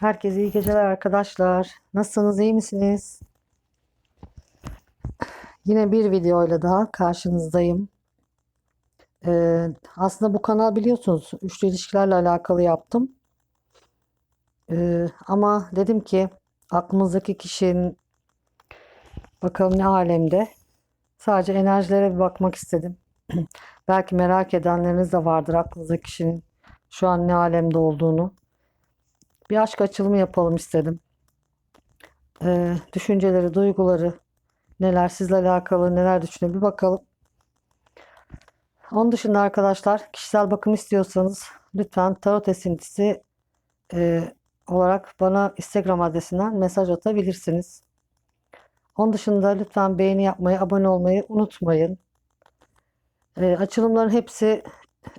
Herkese iyi geceler arkadaşlar. Nasılsınız, iyi misiniz? Yine bir videoyla daha karşınızdayım. Ee, aslında bu kanal biliyorsunuz üçlü ilişkilerle alakalı yaptım. Ee, ama dedim ki aklımızdaki kişinin bakalım ne alemde. Sadece enerjilere bir bakmak istedim. Belki merak edenleriniz de vardır aklınızdaki kişinin şu an ne alemde olduğunu. Bir aşk açılımı yapalım istedim. Ee, düşünceleri, duyguları, neler sizle alakalı, neler düşünüyor bir bakalım. Onun dışında arkadaşlar kişisel bakım istiyorsanız lütfen tarot esintisi e, olarak bana Instagram adresinden mesaj atabilirsiniz. Onun dışında lütfen beğeni yapmayı, abone olmayı unutmayın. E, açılımların hepsi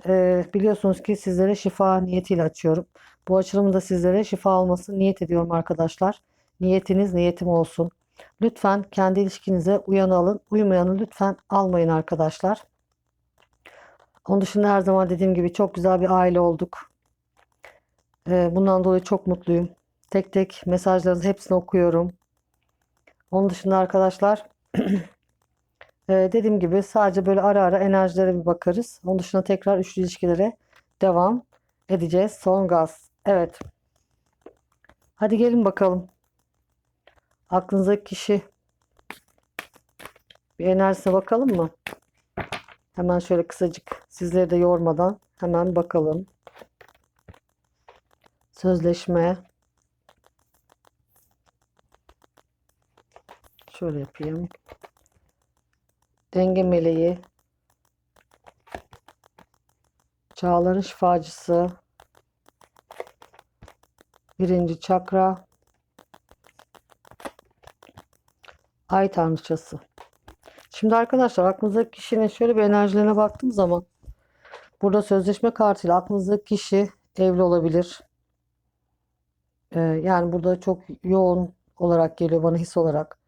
e, biliyorsunuz ki sizlere şifa niyetiyle açıyorum. Bu açılımın da sizlere şifa olmasını niyet ediyorum arkadaşlar. Niyetiniz niyetim olsun. Lütfen kendi ilişkinize uyanı alın. Uymayanı lütfen almayın arkadaşlar. Onun dışında her zaman dediğim gibi çok güzel bir aile olduk. Ee, bundan dolayı çok mutluyum. Tek tek mesajlarınızı hepsini okuyorum. Onun dışında arkadaşlar e, dediğim gibi sadece böyle ara ara enerjilere bir bakarız. Onun dışında tekrar üçlü ilişkilere devam edeceğiz. Son gaz. Evet. Hadi gelin bakalım. Aklınızdaki kişi bir enerjisine bakalım mı? Hemen şöyle kısacık sizleri de yormadan hemen bakalım. Sözleşme. Şöyle yapayım. Denge meleği. Çağların şifacısı. Birinci çakra. Ay tanrıçası. Şimdi arkadaşlar aklınızdaki kişinin şöyle bir enerjilerine baktığım zaman burada sözleşme kartıyla aklınızdaki kişi evli olabilir. Ee, yani burada çok yoğun olarak geliyor bana his olarak.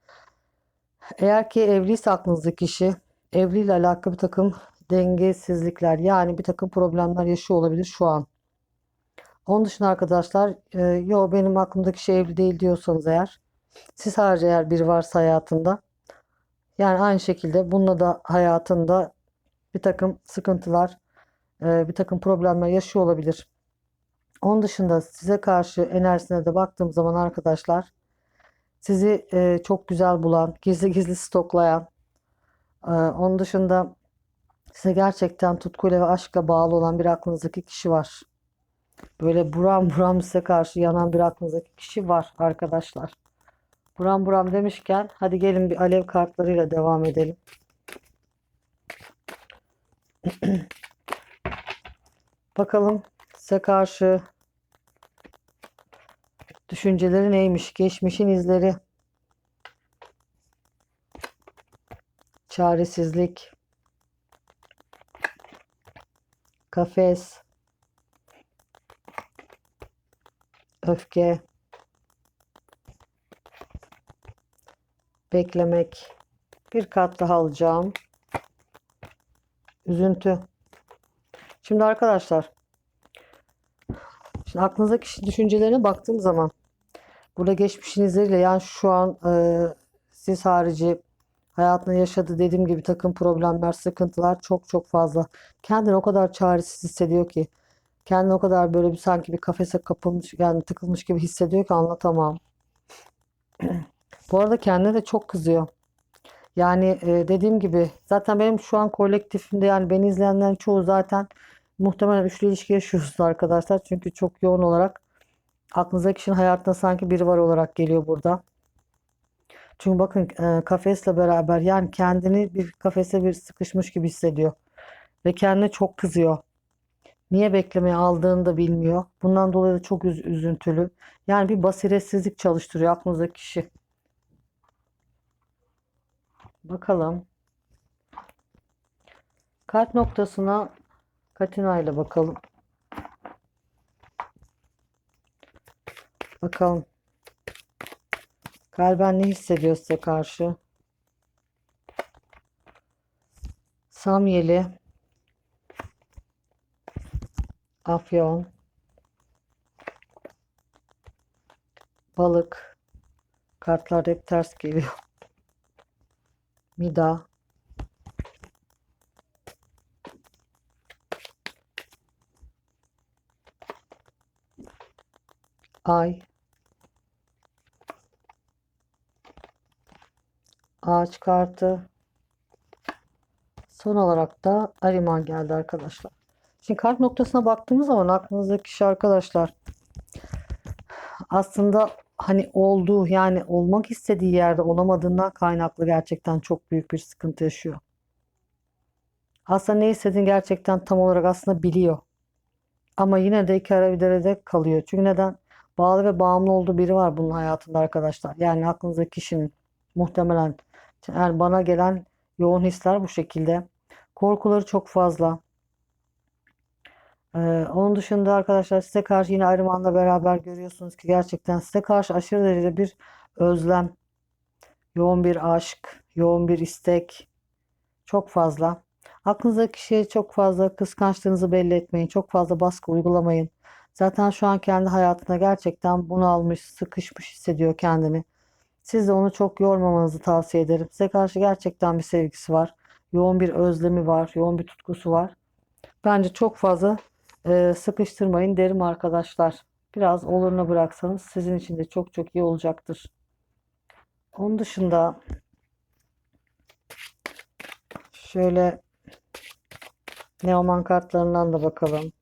Eğer ki evliyse aklınızdaki kişi evliyle alakalı bir takım dengesizlikler yani bir takım problemler yaşıyor olabilir şu an. Onun dışında arkadaşlar e, yo benim aklımdaki şey evli değil diyorsanız eğer siz harici eğer biri varsa hayatında yani aynı şekilde bununla da hayatında bir takım sıkıntılar e, bir takım problemler yaşıyor olabilir. Onun dışında size karşı enerjisine de baktığım zaman arkadaşlar sizi e, çok güzel bulan, gizli gizli stoklayan, e, onun dışında size gerçekten tutkuyla ve aşkla bağlı olan bir aklınızdaki kişi var. Böyle buram buram size karşı yanan bir aklınızdaki kişi var arkadaşlar. Buram buram demişken hadi gelin bir alev kartlarıyla devam edelim. Bakalım size karşı düşünceleri neymiş? Geçmişin izleri. Çaresizlik. Kafes. Öfke. Beklemek. Bir kat daha alacağım. Üzüntü. Şimdi arkadaşlar. Şimdi aklınızdaki kişi düşüncelerine baktığım zaman burada geçmişin izleriyle yani şu an e, siz harici hayatında yaşadığı dediğim gibi takım problemler, sıkıntılar çok çok fazla. Kendini o kadar çaresiz hissediyor ki. Kendini o kadar böyle bir sanki bir kafese kapılmış yani tıkılmış gibi hissediyor ki anlatamam. Bu arada kendine de çok kızıyor. Yani e, dediğim gibi zaten benim şu an kolektifimde yani beni izleyenlerin çoğu zaten muhtemelen üçlü ilişki yaşıyorsunuz arkadaşlar. Çünkü çok yoğun olarak aklınızdaki kişinin hayatında sanki biri var olarak geliyor burada. Çünkü bakın e, kafesle beraber yani kendini bir kafese bir sıkışmış gibi hissediyor. Ve kendine çok kızıyor. Niye beklemeye aldığını da bilmiyor. Bundan dolayı da çok üz- üzüntülü. Yani bir basiretsizlik çalıştırıyor aklınızdaki kişi. Bakalım. Kalp noktasına Katina ile bakalım. Bakalım. Kalben ne hissediyor size karşı? Samyeli. Afyon. balık. Kartlar hep ters geliyor. Mida. Ay. Ağaç kartı. Son olarak da Ariman geldi arkadaşlar. Şimdi kart noktasına baktığımız zaman aklınızdaki kişi arkadaşlar aslında hani olduğu yani olmak istediği yerde olamadığından kaynaklı gerçekten çok büyük bir sıkıntı yaşıyor. Aslında ne istediğini gerçekten tam olarak aslında biliyor. Ama yine de iki ara bir derede kalıyor. Çünkü neden? Bağlı ve bağımlı olduğu biri var bunun hayatında arkadaşlar. Yani aklınızdaki kişinin muhtemelen yani bana gelen yoğun hisler bu şekilde. Korkuları çok fazla. Ee, onun dışında arkadaşlar size karşı yine Ariman'la beraber görüyorsunuz ki gerçekten size karşı aşırı derecede bir özlem, yoğun bir aşk, yoğun bir istek çok fazla. Aklınızdaki kişiye çok fazla kıskançlığınızı belli etmeyin. Çok fazla baskı uygulamayın. Zaten şu an kendi hayatına gerçekten bunalmış, sıkışmış hissediyor kendini. Siz de onu çok yormamanızı tavsiye ederim. Size karşı gerçekten bir sevgisi var. Yoğun bir özlemi var, yoğun bir tutkusu var. Bence çok fazla e, sıkıştırmayın derim arkadaşlar. Biraz oluruna bıraksanız sizin için de çok çok iyi olacaktır. Onun dışında şöyle Neoman kartlarından da bakalım.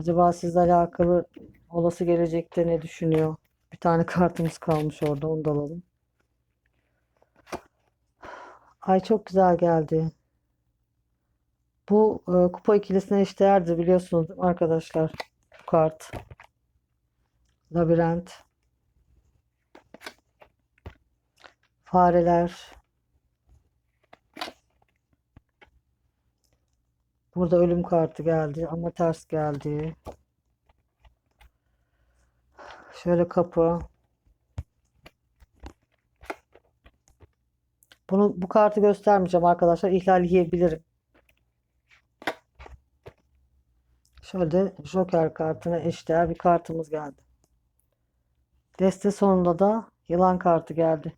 Acaba sizle alakalı olası gelecekte ne düşünüyor? Bir tane kartımız kalmış orada onu da alalım. Ay çok güzel geldi. Bu e, kupa ikilisine eşdeğerdir biliyorsunuz arkadaşlar. Bu kart. Labirent. Fareler. Burada ölüm kartı geldi ama ters geldi. Şöyle kapı. Bunu bu kartı göstermeyeceğim arkadaşlar. İhlal yiyebilirim. Şöyle Joker kartına eşdeğer bir kartımız geldi. Deste sonunda da yılan kartı geldi.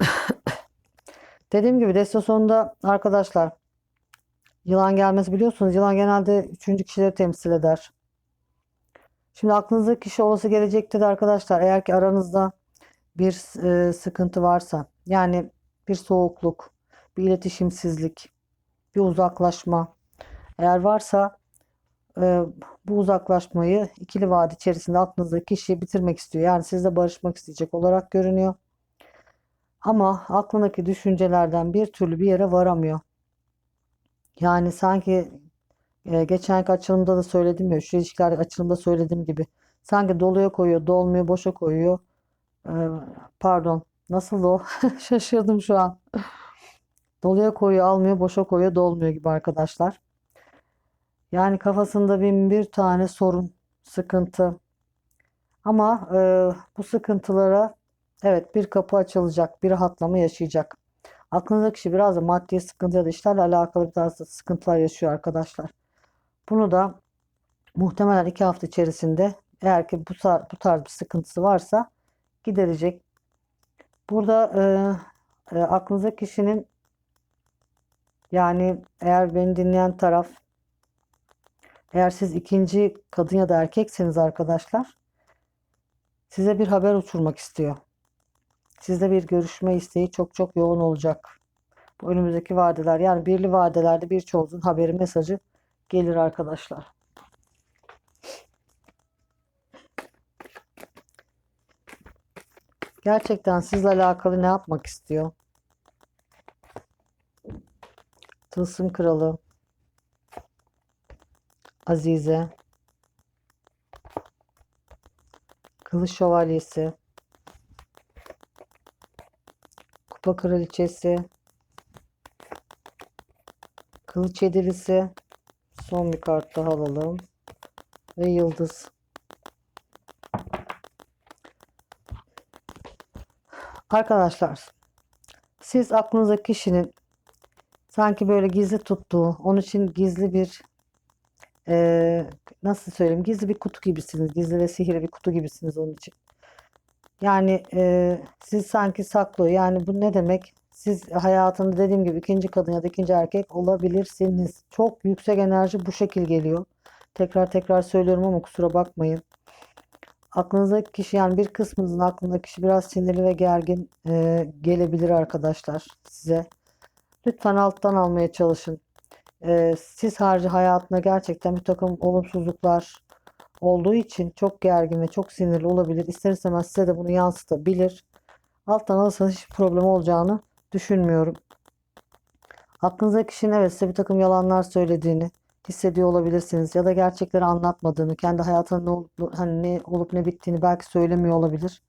Dediğim gibi deste sonunda arkadaşlar yılan gelmesi biliyorsunuz. Yılan genelde üçüncü kişileri temsil eder. Şimdi aklınızdaki kişi olası gelecekte de arkadaşlar eğer ki aranızda bir e, sıkıntı varsa yani bir soğukluk, bir iletişimsizlik, bir uzaklaşma eğer varsa e, bu uzaklaşmayı ikili vade içerisinde aklınızdaki kişi bitirmek istiyor. Yani sizle barışmak isteyecek olarak görünüyor. Ama aklındaki düşüncelerden bir türlü bir yere varamıyor. Yani sanki e, geçenki açılımda da söyledim ya, şu ilişkiler açılımda söylediğim gibi. Sanki doluya koyuyor, dolmuyor, boşa koyuyor. E, pardon, nasıl o? Şaşırdım şu an. Doluya koyuyor, almıyor, boşa koyuyor, dolmuyor gibi arkadaşlar. Yani kafasında bin bir tane sorun, sıkıntı. Ama e, bu sıkıntılara evet bir kapı açılacak, bir rahatlama yaşayacak. Aklınızdaki kişi biraz da maddi sıkıntı ya da işlerle alakalı biraz da sıkıntılar yaşıyor arkadaşlar. Bunu da muhtemelen iki hafta içerisinde eğer ki bu, bu tarz bir sıkıntısı varsa giderecek. Burada e, e, aklınızdaki kişinin yani eğer beni dinleyen taraf eğer siz ikinci kadın ya da erkekseniz arkadaşlar size bir haber uçurmak istiyor. Sizde bir görüşme isteği çok çok yoğun olacak. Bu önümüzdeki vadeler yani birli vadelerde birçoğunuzun haberi mesajı gelir arkadaşlar. Gerçekten sizle alakalı ne yapmak istiyor? Tılsım Kralı Azize. Kılıç Şövalyesi. Kupa Kraliçesi. Kılıç Yedilisi son bir kart daha alalım. Ve Yıldız. Arkadaşlar siz aklınızdaki kişinin sanki böyle gizli tuttuğu onun için gizli bir Ee, nasıl söyleyeyim? Gizli bir kutu gibisiniz. Gizli ve sihirli bir kutu gibisiniz onun için. Yani e, siz sanki saklı. Yani bu ne demek? Siz hayatında dediğim gibi ikinci kadın ya da ikinci erkek olabilirsiniz. Çok yüksek enerji bu şekil geliyor. Tekrar tekrar söylüyorum ama kusura bakmayın. Aklınızdaki kişi yani bir kısmınızın aklındaki kişi biraz sinirli ve gergin e, gelebilir arkadaşlar size. Lütfen alttan almaya çalışın. E, siz harici hayatına gerçekten bir takım olumsuzluklar olduğu için çok gergin ve çok sinirli olabilir. İster istemez size de bunu yansıtabilir. Alttan alırsanız hiç problem olacağını düşünmüyorum. Aklınızdaki kişinin evet size bir takım yalanlar söylediğini hissediyor olabilirsiniz ya da gerçekleri anlatmadığını, kendi hayatında ne olup, hani ne olup ne bittiğini belki söylemiyor olabilir.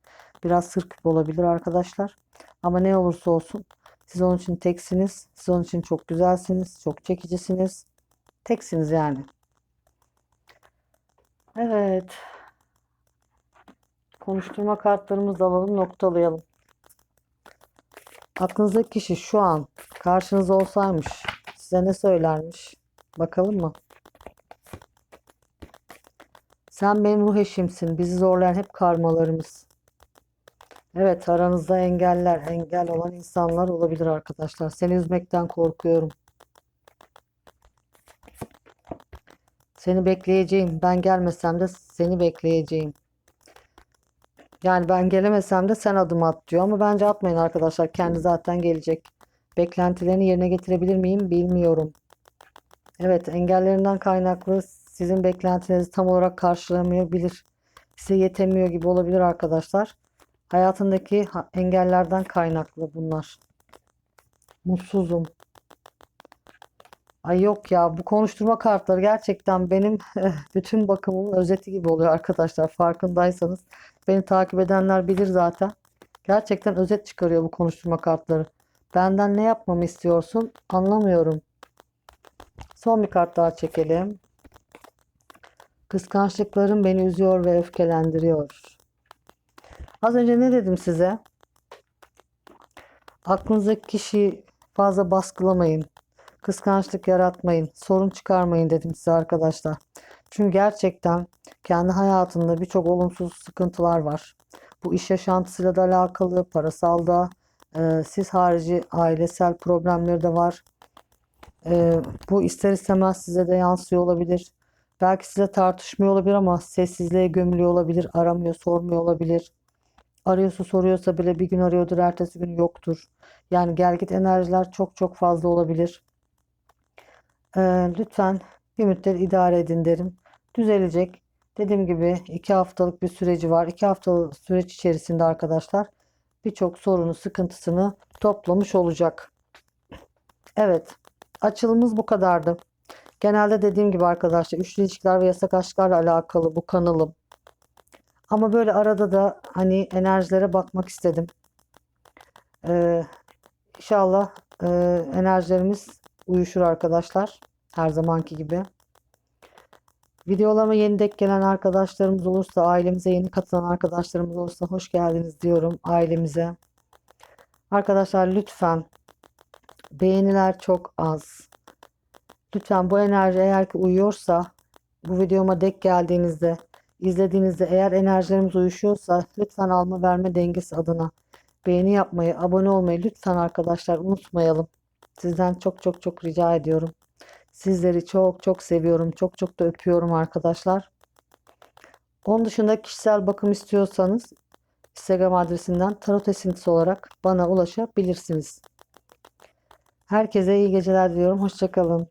Biraz sır küpü olabilir arkadaşlar. Ama ne olursa olsun siz onun için teksiniz. Siz onun için çok güzelsiniz, çok çekicisiniz. Teksiniz yani. Evet. Konuşturma kartlarımızı alalım, noktalayalım. Aklınızdaki kişi şu an karşınızda olsaymış size ne söylermiş? Bakalım mı? Sen benim ruh eşimsin. Bizi zorlayan hep karmalarımız. Evet, aranızda engeller, engel olan insanlar olabilir arkadaşlar. Seni üzmekten korkuyorum. Seni bekleyeceğim. Ben gelmesem de seni bekleyeceğim. Yani ben gelemesem de sen adım at diyor ama bence atmayın arkadaşlar. Kendi zaten gelecek. Beklentilerini yerine getirebilir miyim bilmiyorum. Evet, engellerinden kaynaklı sizin beklentinizi tam olarak karşılamayabilir. Size yetemiyor gibi olabilir arkadaşlar. Hayatındaki ha- engellerden kaynaklı bunlar. Mutsuzum. Ay yok ya bu konuşturma kartları gerçekten benim bütün bakımımın özeti gibi oluyor arkadaşlar. Farkındaysanız beni takip edenler bilir zaten. Gerçekten özet çıkarıyor bu konuşturma kartları. Benden ne yapmamı istiyorsun? Anlamıyorum. Son bir kart daha çekelim. Kıskançlıklarım beni üzüyor ve öfkelendiriyor. Az önce ne dedim size? Aklınızdaki kişiyi fazla baskılamayın. Kıskançlık yaratmayın. Sorun çıkarmayın dedim size arkadaşlar. Çünkü gerçekten kendi hayatında birçok olumsuz sıkıntılar var. Bu iş yaşantısıyla da alakalı, parasal da, e, siz harici ailesel problemleri de var. E, bu ister istemez size de yansıyor olabilir. Belki size tartışmıyor olabilir ama sessizliğe gömülüyor olabilir, aramıyor, sormuyor olabilir. Arıyorsa soruyorsa bile bir gün arıyordur, ertesi gün yoktur. Yani gelgit enerjiler çok çok fazla olabilir. Ee, lütfen bir müddet idare edin derim. Düzelecek. Dediğim gibi iki haftalık bir süreci var. İki haftalık süreç içerisinde arkadaşlar birçok sorunu, sıkıntısını toplamış olacak. Evet, açılımımız bu kadardı. Genelde dediğim gibi arkadaşlar üçlü ilişkiler ve yasak aşklarla alakalı bu kanalım. Ama böyle arada da hani enerjilere bakmak istedim. Ee, inşallah e, enerjilerimiz uyuşur arkadaşlar. Her zamanki gibi. Videolarıma yeni denk gelen arkadaşlarımız olursa, ailemize yeni katılan arkadaşlarımız olursa hoş geldiniz diyorum ailemize. Arkadaşlar lütfen beğeniler çok az. Lütfen bu enerji eğer ki uyuyorsa bu videoma denk geldiğinizde izlediğinizde eğer enerjilerimiz uyuşuyorsa lütfen alma verme dengesi adına beğeni yapmayı, abone olmayı lütfen arkadaşlar unutmayalım. Sizden çok çok çok rica ediyorum. Sizleri çok çok seviyorum. Çok çok da öpüyorum arkadaşlar. Onun dışında kişisel bakım istiyorsanız Instagram adresinden tarot esintisi olarak bana ulaşabilirsiniz. Herkese iyi geceler diliyorum. Hoşçakalın.